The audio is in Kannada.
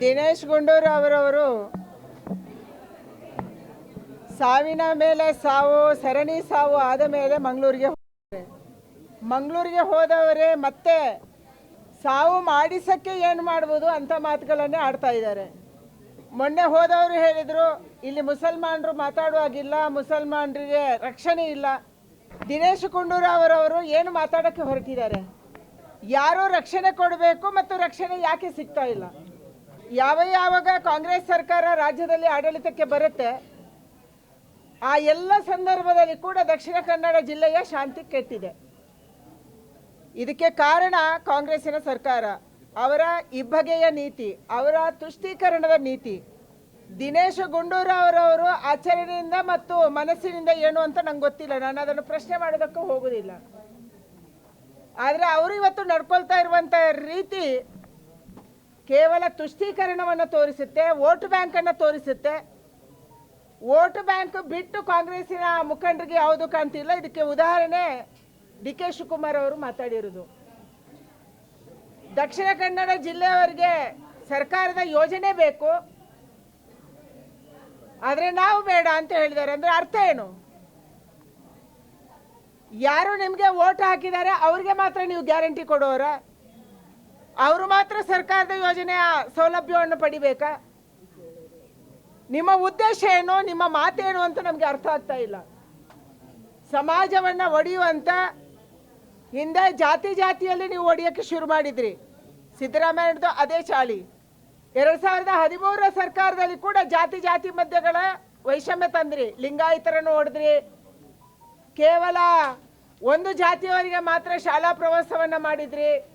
ದಿನೇಶ್ ಗುಂಡೂರು ಅವರವರು ಸಾವಿನ ಮೇಲೆ ಸಾವು, ಸರಣಿ ಸಾವು ಆದ ಮೇಲೆ ಮಂಗಳೂರಿಗೆ ಹೋಗ್ತಾರೆ ಮಂಗಳೂರಿಗೆ ಹೋದವರೇ ಮತ್ತೆ ಸಾವು ಮಾಡಿಸಕ್ಕೆ ಏನು ಮಾಡ್ಬೋದು ಅಂತ ಮಾತುಗಳನ್ನೇ ಆಡ್ತಾ ಇದ್ದಾರೆ. ಮೊನ್ನೆ ಹೋದವರು ಹೇಳಿದರು, ಇಲ್ಲಿ ಮುಸಲ್ಮಾನರು ಮಾತಾಡುವಾಗಿಲ್ಲ, ಮುಸಲ್ಮಾನರಿಗೆ ರಕ್ಷಣೆ ಇಲ್ಲ. ದಿನೇಶ್ ಗುಂಡೂರು ಅವರವರು ಏನು ಮಾತಾಡೋಕ್ಕೆ ಹೊರಟಿದ್ದಾರೆ? ಯಾರು ರಕ್ಷಣೆ ಕೊಡಬೇಕು ಮತ್ತು ರಕ್ಷಣೆ ಯಾಕೆ ಸಿಗ್ತಾ ಇಲ್ಲ? ಯಾವ ಯಾವಾಗ ಕಾಂಗ್ರೆಸ್ ಸರ್ಕಾರ ರಾಜ್ಯದಲ್ಲಿ ಆಡಳಿತಕ್ಕೆ ಬರುತ್ತೆ, ಆ ಎಲ್ಲ ಸಂದರ್ಭದಲ್ಲಿ ಕೂಡ ದಕ್ಷಿಣ ಕನ್ನಡ ಜಿಲ್ಲೆಯ ಶಾಂತಿ ಕೆಟ್ಟಿದೆ. ಇದಕ್ಕೆ ಕಾರಣ ಕಾಂಗ್ರೆಸ್ಸಿನ ಸರ್ಕಾರ. ಅವರ ಇಬ್ಬಗೆಯ ನೀತಿ, ಅವರ ತುಷ್ಟೀಕರಣದ ನೀತಿ. ದಿನೇಶ್ ಗುಂಡೂರು ಅವರವರು ಆಚರಣೆಯಿಂದ ಮತ್ತು ಮನಸ್ಸಿನಿಂದ ಏನು ಅಂತ ನಂಗೆ ಗೊತ್ತಿಲ್ಲ. ನಾನು ಅದನ್ನು ಪ್ರಶ್ನೆ ಮಾಡೋದಕ್ಕೂ ಹೋಗುದಿಲ್ಲ. ಆದರೆ ಅವರು ಇವತ್ತು ನಡ್ಕೊಳ್ತಾ ಇರುವಂಥ ರೀತಿ ಕೇವಲ ತುಷ್ಟೀಕರಣವನ್ನು ತೋರಿಸುತ್ತೆ, ವೋಟ್ ಬ್ಯಾಂಕನ್ನು ತೋರಿಸುತ್ತೆ. ವೋಟ್ ಬ್ಯಾಂಕ್ ಬಿಟ್ಟು ಕಾಂಗ್ರೆಸ್ಸಿನ ಮುಖಂಡರಿಗೆ ಯಾವುದು ಕಾಣ್ತಿಲ್ಲ. ಇದಕ್ಕೆ ಉದಾಹರಣೆ ಡಿ ಕೆ ಶಿವಕುಮಾರ್ ಅವರು ಮಾತಾಡಿರೋದು. ದಕ್ಷಿಣ ಕನ್ನಡ ಜಿಲ್ಲೆಯವರಿಗೆ ಸರ್ಕಾರದ ಯೋಜನೆ ಬೇಕು. ಆದರೆ ನಾವು ಬೇಡ ಅಂತ ಹೇಳಿದ್ದಾರೆ. ಅಂದರೆ ಅರ್ಥ ಏನು? ಯಾರು ನಿಮಗೆ ವೋಟ್ ಹಾಕಿದ್ದಾರೆ, ಅವ್ರಿಗೆ ಮಾತ್ರ ನೀವು ಗ್ಯಾರಂಟಿ ಕೊಡೋರ? ಅವರು ಮಾತ್ರ ಸರ್ಕಾರದ ಯೋಜನೆಯ ಸೌಲಭ್ಯವನ್ನು ಪಡಿಬೇಕಾ? ನಿಮ್ಮ ಉದ್ದೇಶ ಏನು? ನಿಮ್ಮ ಮಾತೇನು ಅಂತ ನಮಗೆ ಅರ್ಥ ಆಗ್ತಾ ಇಲ್ಲ. ಸಮಾಜವನ್ನ ಒಡೆಯುವಂತ ಹಿಂದೆ ಜಾತಿ ಜಾತಿಯಲ್ಲಿ ನೀವು ಒಡೆಯಕ್ಕೆ ಶುರು ಮಾಡಿದ್ರಿ. ಸಿದ್ದರಾಮಯ್ಯನದು ಅದೇ ಚಾಳಿ. ಎರಡು ಸಾವಿರದ ಹದಿಮೂರರ ಸರ್ಕಾರದಲ್ಲಿ ಕೂಡ ಜಾತಿ ಜಾತಿ ಮಧ್ಯಗಳ ವೈಷಮ್ಯ ತಂದ್ರಿ. ಲಿಂಗಾಯತರನ್ನು ಹೊಡೆದ್ರಿ ಕೇವಲ ಒಂದು ಜಾತಿಯವರಿಗೆ ಮಾತ್ರ ಶಾಲಾ ಪ್ರವಾಸವನ್ನು ಮಾಡಿದ್ರಿ.